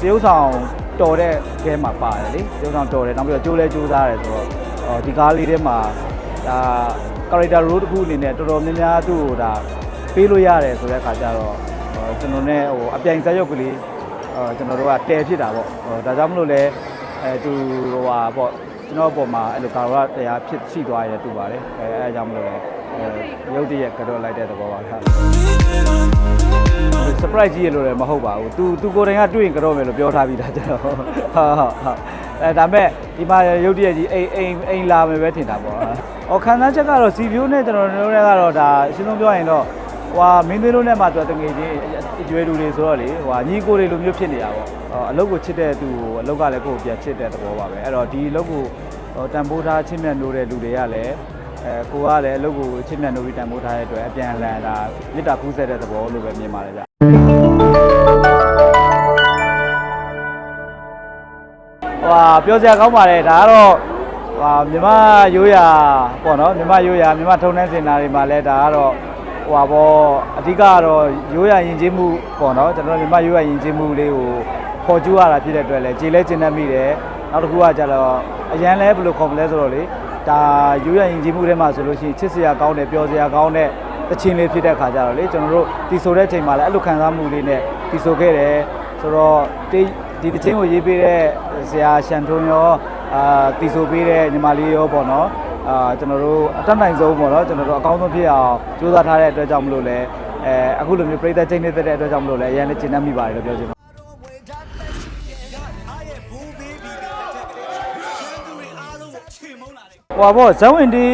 တရုပ်ဆောင်တော်တဲ့ခဲမှာပါတယ်လေတရုပ်ဆောင်တော်တယ်နောက်ပြီးတော့ကြိုးလဲကြိုးစားတယ်ဆိုတော့ဟောဒီကားလေးထဲမှာဒါ character role တစ်ခုအနေနဲ့တော်တော်များများသူ့ကိုဒါပေးလို့ရတယ်ဆိုတဲ့အခါကျတော့ဟောကျွန်တော်နဲ့ဟိုအပြိုင်ဇက်ရုပ်ကလေးဟောကျွန်တော်တို့ကတဲဖြစ်တာပေါ့ဟောဒါကြောင့်မလို့လဲအဲသူဟိုဟာပေါ့ကျွန်တော်အပေါ်မှာအဲ့လိုကာရတရားဖြစ်ရှိသွားရတူပါတယ်အဲအဲအကြောင်းမလို့လဲအဲ ရုပ်တရက်ကတော့လိုက်တဲ့သဘောပါဗျာ surprise ကြီးရလို့လည်းမဟုတ်ပါဘူး။ तू तू ကိုယ်တိုင်ကတွေ့ရင်ကြောက်မယ်လို့ပြောထားပြီးသားကျွန်တော်။ဟုတ်ဟုတ်ဟုတ်။အဲဒါမဲ့ဒီမှာရုပ်တရက်ကြီးအိမ်အိမ်အိမ်လာမယ်ပဲထင်တာပေါ့။အော်ခံစားချက်ကတော့စီဖြိုးနဲ့ကျွန်တော်တို့လည်းကတော့ဒါအရှင်းဆုံးပြောရင်တော့ဟွာမင်းသွေးလုံးနဲ့မှသူတငယ်ချင်းအကျွဲလူတွေဆိုတော့လေဟွာညီကိုတွေလိုမျိုးဖြစ်နေတာပေါ့။အော်အလုပ်ကိုချစ်တဲ့သူကိုအလုပ်ကလည်းကိုယ့်ကိုပြန်ချစ်တဲ့သဘောပါပဲ။အဲ့တော့ဒီအလုပ်ကိုဟိုတန်ဖိုးထားချစ်မြတ်နိုးတဲ့လူတွေကလည်း အဲကိုကလည်းအလုပ်ကိုချစ်မြတ်နိုးပြီးတန်ဖိုးထားတဲ့အတွက်အပြန်အလှန်ဒါမေတ္တာကူးဆက်တဲ့သဘောလို့ပဲမြင်ပါတယ်ဗျ။ဟွာပြောစရာကောင်းပါတယ်ဒါကတော့ဟွာမြမရိုးရာပေါ့နော်မြမရိုးရာမြမထုံနှန်းစင်တာတွေမှာလဲဒါကတော့ဟွာပေါ့အဓိကကတော့ရိုးရာယဉ်ကျေးမှုပေါ့နော်ကျွန်တော်တို့မြမရိုးရာယဉ်ကျေးမှုလေးကိုပေါ်ကျူးရတာဖြစ်တဲ့အတွက်လဲခြေလဲကျင်တတ်မိတယ်နောက်တစ်ခုကကြတော့အရန်လဲဘယ်လိုခေါ်မလဲဆိုတော့လေ ဒါရိုးရာယဉ်ကျေးမှုထဲမှာဆိုလို့ရှိရင်ချစ်စရာကောင်းတယ်ပြောစရာကောင်းတဲ့တခြင်းလေးဖြစ်တဲ့ခါကြတော့လေကျွန်တော်တို့တီဆိုတဲ့အချိန်မှာလဲအဲ့လိုခံစားမှုလေးနဲ့တီဆိုခဲ့တယ်ဆိုတော့ဒီဒီတခြင်းကိုရေးပေးတဲ့ဆရာရှန်ထုံရောအာတီဆိုပေးတဲ့ညီမလေးရောပေါ့နော်အာကျွန်တော်တို့အတက်နိုင်ဆုံးပေါ့နော်ကျွန်တော်တို့အကောင်းဆုံးဖြစ်အောင်ကြိုးစားထားတဲ့အတွက်ကြောင့်မလို့လဲအဲအခုလိုမျိုးပြိသက်ချိန်နေတဲ့အတွက်ကြောင့်မလို့လဲအရင်လည်းကျင့်တတ်မိပါတယ်လို့ပြောချင်ပါ ဟိုပါဘောဇက်ဝင်ဒီ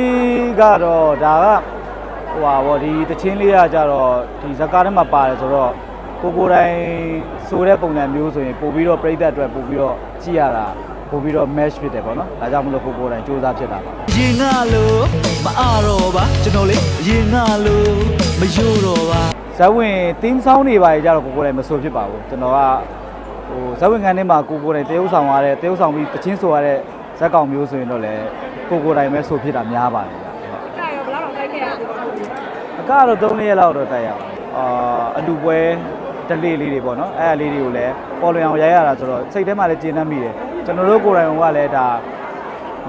ကတော့ဒါကဟိုပါဘောဒီတချင်းလေးကကြတော့ဒီဇကာထဲမှာပါတယ်ဆိုတော့ကိုကိုယ်တိုင်စိုးတဲ့ပုံစံမျိုးဆိုရင်ပို့ပြီးတော့ပြိသက်အတွက်ပို့ပြီးတော့ကြည့်ရတာပို့ပြီးတော့ match ဖြစ်တယ်ပေါ့နော်ဒါကြောင့်မလို့ကိုကိုယ်တိုင်စူးစမ်းဖြစ်တာပါရင်ငါလို့မအားတော့ပါကျွန်တော်လေရင်ငါလို့မယို့တော့ပါဇက်ဝင် team song တွေပါကြတော့ကိုကိုယ်တိုင်မဆိုဖြစ်ပါဘူးကျွန်တော်ကဟိုဇက်ဝင်ခန်းထဲမှာကိုကိုယ်တိုင်တရုပ်ဆောင်ရတဲ့တရုပ်ဆောင်ပြီးတချင်းဆိုရတဲ့ ဇက်ကောင်မျိုးဆိုရင်တော့လေကိုကိုယ်တိုင်ပဲဆိုဖြစ်တာများပါတယ်ဗျအဲ့ရောဘယ်လောက်တော့တိုက်ခဲ့ရလဲပေါ့အကတော့3ရက်လောက်တော့တိုက်ရပါအာအလူပွဲတလေးလေးတွေပေါ့နော်အဲ့အလေးတွေကိုလည်းပေါ်လွင်အောင်ရိုက်ရတာဆိုတော့စိတ်ထဲမှာလည်းကျေနပ်မိတယ်ကျွန်တော်တို့ကိုယ်တိုင်ကလည်းဒါ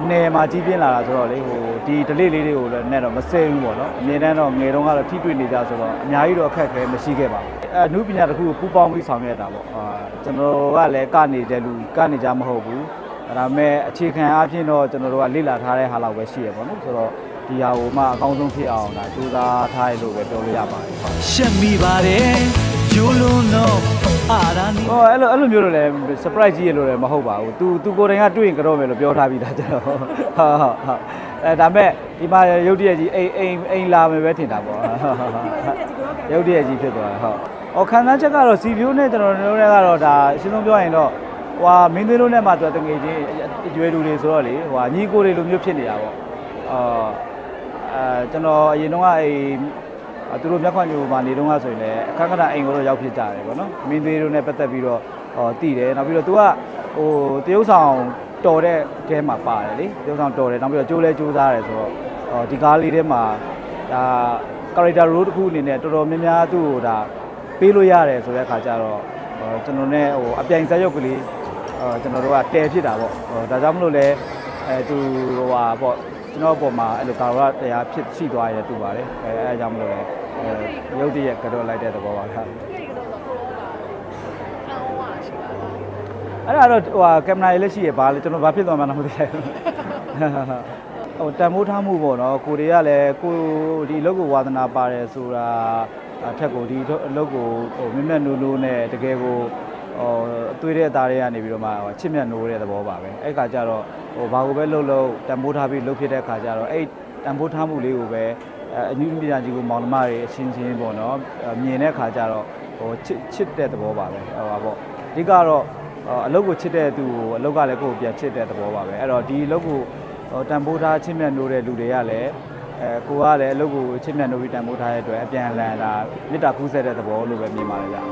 နယ်မှာကြီးပြင်းလာတာဆိုတော့လေဟိုဒီဒလေးလေးတွေကိုလည်းနဲ့တော့မစဲဘူးပေါ့နော်အမြဲတမ်းတော့ငယ်တုန်းကတော့ထိတွေ့နေကြဆိုတော့အများကြီးတော့အခက်အခဲမရှိခဲ့ပါဘူးအဲနုပညာတစ်ခုကိုပူပေါင်းပြီးဆောင်ရွက်တာပေါ့အာကျွန်တော်ကလည်းကနေတယ်လူကနေကြမဟုတ်ဘူး ဒါပေမဲ့အခြေခံအားဖြင့်တော့ကျွန်တော်တို့ကလေ့လာထားတဲ့ဟာလောက်ပဲရှိရပေါ့နော်ဆိုတော့ဒီဟာကိုမှအကောင်းဆုံးဖြစ်အောင်ဒါကြိုးစားထားရလို့ပဲပြောလို့ရပါတယ်ဟုတ်ရှက်မိပါတယ်ယို့လုံးတော့အာရာနီဟောအဲ့လိုအဲ့လိုမျိုးလို့လည်း surprise ကြီးရလို့လည်းမဟုတ်ပါဘူး။ तू तू ကိုယ်တိုင်ကတွေ့ရင်ကြောက်မယ်လို့ပြောထားပြီးသားကျွန်တော်။ဟုတ်ဟုတ်ဟုတ်။အဲဒါမဲ့ဒီမှာရုပ်တရက်ကြီးအိမ်အိမ်အိမ်လာမယ်ပဲထင်တာပေါ့။ရုပ်တရက်ကြီးဖြစ်သွားတယ်ဟုတ်။အော်ခံစားချက်ကတော့စီဖြိုးနဲ့ကျွန်တော်တို့လည်းကတော့ဒါအရှင်းဆုံးပြောရင်တော့ ဟွာမင်းသွေးလုံးနဲ့မှသူတငယ်ချင်းအကျွဲလူတွေဆိုတော့လေဟွာညီကိုတွေလိုမျိုးဖြစ်နေတာပေါ့။အာအဲကျွန်တော်အရင်တော့ကအိမ်အဲသူတို့မျက်ခွန်ညိုမှာနေတော့ကဆိုရင်လည်းအခက်ခဏအိမ်ကိုတော့ရောက်ဖြစ်ကြတယ်ပေါ့နော်မင်းသေးတို့နဲ့ပတ်သက်ပြီးတော့ဟောတည်တယ်နောက်ပြီးတော့ तू ကဟိုတရုပ်ဆောင်တော်တဲ့တဲမှာပါတယ်လေတရုပ်ဆောင်တော်တယ်နောက်ပြီးတော့ကြိုးလဲကြိုးစားတယ်ဆိုတော့ဟောဒီကားလေးထဲမှာဒါ character role တစ်ခုအနေနဲ့တော်တော်များများသူ့ကိုဒါပေးလို့ရတယ်ဆိုတဲ့အခါကျတော့ဟောကျွန်တော်နဲ့ဟိုအပြိုင်ဇက်ရုပ်ကလေးဟော ကျွန်တော်တို့ကတဲဖြစ်တာပေါ့ဟောဒါကြောင့်မလို့လဲအဲသူဟိုဟာပေါ့ကျွန်တော်အပေါ်မှာအဲ့လိုကာရတရားဖြစ်ရှိသွားရတူပါတယ်အဲအဲအကြောင်းမလို့လဲအဲရုပ်တရက်ကတော့လိုက်တဲ့သဘောပါဗျာအဲ့ဒါတော့ဟိုဟာကင်မရာလေးရှိရပါလေကျွန်တော်ဘာဖြစ်သွားမှန်းတော့မသိဘူးဟိုတန်မိုးထားမှုပေါ့နော်ကိုတွေကလည်းကိုဒီအလုပ်ကိုဝါသနာပါတယ်ဆိုတာအထက်ကိုဒီအလုပ်ကိုဟိုမြင့်မြတ်နိုးနိုးနဲ့တကယ်ကို ဟိုအသွေးတဲ့အသားတွေကနေပြီးတော့မှဟိုချစ်မြတ်နိုးတဲ့သဘောပါပဲအဲ့ခါကျတော့ဟိုဘာကိုပဲလှုပ်လှုပ်တန်မိုးထားပြီးလှုပ်ဖြစ်တဲ့ခါကျတော့အဲ့တန်ဖိုးထားမှုလေးကိုပဲအဲအနည်းပညာကြီးကိုမောင်နှမတွေအချင်းချင်းပေါ့နော်အဲမြင်တဲ့ခါကျတော့ဟိုချစ်ချစ်တဲ့သဘောပါပဲဟိုပါပေါ့အဓိကတော့အော်အလုပ်ကိုချစ်တဲ့သူကိုအလုပ်ကလည်းကိုယ့်ကိုပြန်ချစ်တဲ့သဘောပါပဲအဲ့တော့ဒီအလုပ်ကိုဟိုတန်ဖိုးထားချစ်မြတ်နိုးတဲ့လူတွေကလည်းအဲကိုကလည်းအလုပ်ကိုချစ်မြတ်နိုးပြီးတန်ဖိုးထားတဲ့အတွက်အပြန်အလှန်ဒါမေတ္တာကူးဆက်တဲ့သဘောလို့ပဲမြင်ပါတယ်ဗျာ